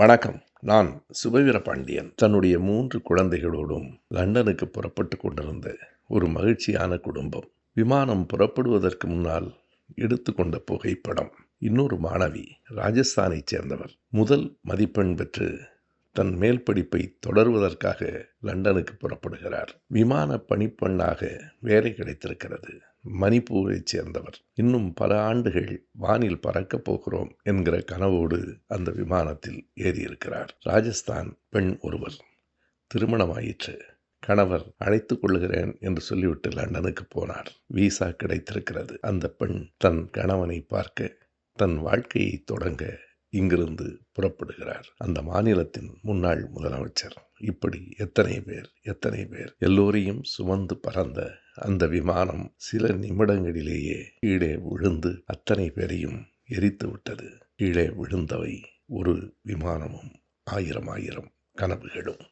வணக்கம். நான் சுபவீர பாண்டியன் தன்னுடைய மூன்று குழந்தைகளோடும் லண்டனுக்கு புறப்பட்டு கொண்டிருந்த ஒரு மகிழ்ச்சியான குடும்பம். விமானம் புறப்படுவதற்கு முன்னால் எடுத்துக்கொண்ட புகைப்படம். இன்னொரு மாணவி ராஜஸ்தானைச் சேர்ந்தவர். முதல் மதிப்பெண் பெற்று தன் மேல் படிப்பை தொடர்வதற்காக லண்டனுக்கு புறப்படுகிறார். விமான பணிப்பெண்ணாக வேலை கிடைத்திருக்கிறது. மணிப்பூரைச் சேர்ந்தவர். இன்னும் பல ஆண்டுகள் வானில் பறக்கப் போகிறோம் என்கிற கனவோடு அந்த விமானத்தில் ஏறியிருக்கிறார். ராஜஸ்தான் பெண் ஒருவர். திருமணமாயிற்று. கணவர் அழைத்துக் கொள்கிறேன் என்று சொல்லிவிட்டு லண்டனுக்கு போனார். விசா கிடைத்திருக்கிறது. அந்த பெண் தன் கணவனை பார்க்க தன் வாழ்க்கையை தொடங்க இங்கிருந்து புறப்படுகிறார். அந்த மாநிலத்தின் முன்னாள் முதலமைச்சர். இப்படி எத்தனை பேர் எத்தனை பேர் எல்லோரையும் சுமந்து பறந்த அந்த விமானம் சில நிமிடங்களிலேயே கீழே விழுந்து அத்தனை பேரையும் எரித்து விட்டது. கீழே விழுந்தவை ஒரு விமானமும் ஆயிரம் ஆயிரம் கனவுகளும்.